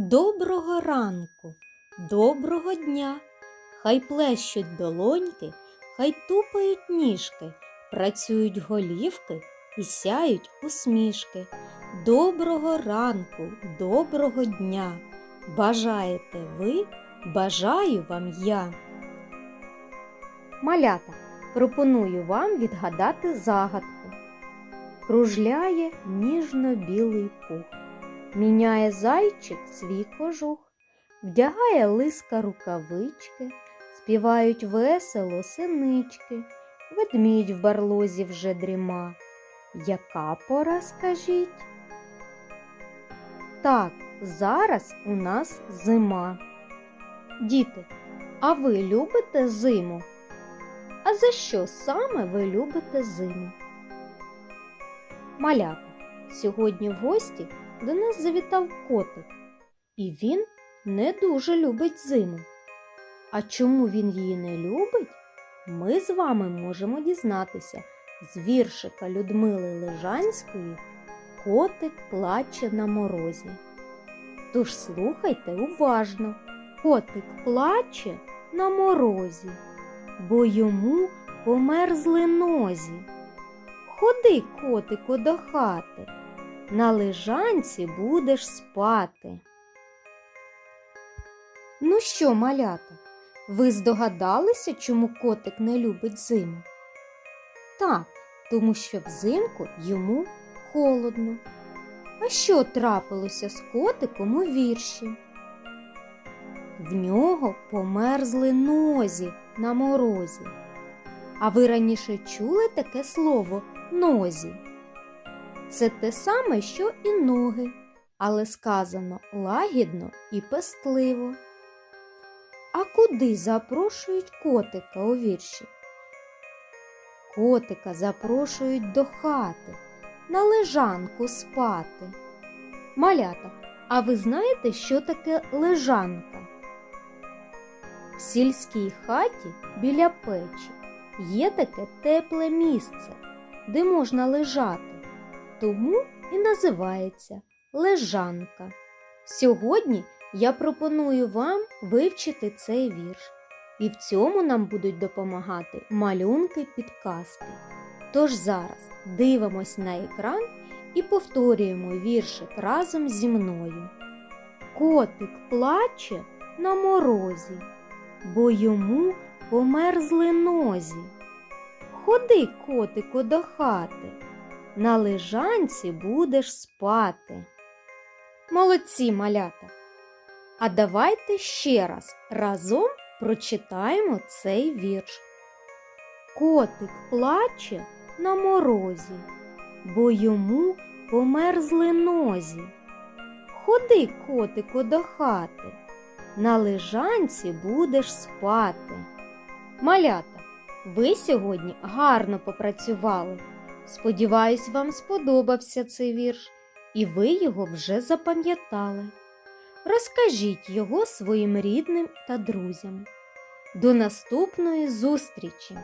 Доброго ранку, доброго дня. Хай плещуть долоньки, хай тупають ніжки, працюють голівки і сяють усмішки. Доброго ранку, доброго дня. Бажаєте ви, бажаю вам я. Малята, пропоную вам відгадати загадку. Кружляє ніжно-білий пух. Міняє зайчик свій кожух, вдягає лиска рукавички, співають весело синички, ведмідь в барлозі вже дріма. Яка пора, скажіть? Так, зараз у нас зима. Діти, а ви любите зиму? А за що саме ви любите зиму? Малята, сьогодні в гості до нас завітав котик, і він не дуже любить зиму. А чому він її не любить, ми з вами можемо дізнатися з віршика Людмили Лежанської Котик плаче на морозі. Тож слухайте уважно. Котик плаче на морозі, бо йому померзли нозі. Ходи, котику, до хати, на лежанці будеш спати. Ну що, малята, ви здогадалися, чому котик не любить зиму? Так, тому що взимку йому холодно. А що трапилося з котиком у вірші? В нього померзли нозі на морозі. А ви раніше чули таке слово нозі? Це те саме, що і ноги, але сказано лагідно і пестливо. А куди запрошують котика у вірші? Котика запрошують до хати, на лежанку спати. Малята, а ви знаєте, що таке лежанка? В сільській хаті біля печі є таке тепле місце, де можна лежати тому і називається лежанка. Сьогодні я пропоную вам вивчити цей вірш, і в цьому нам будуть допомагати малюнки підказки. Тож зараз дивимось на екран і повторюємо віршик разом зі мною. Котик плаче на морозі, бо йому померзли нозі. Ходи, котику, до хати на лежанці будеш спати. Молодці малята! А давайте ще раз разом прочитаємо цей вірш. Котик плаче на морозі, бо йому померзли нозі. Ходи, котику, до хати, на лежанці будеш спати. Малята, ви сьогодні гарно попрацювали. Сподіваюсь, вам сподобався цей вірш, і ви його вже запам'ятали. Розкажіть його своїм рідним та друзям. До наступної зустрічі!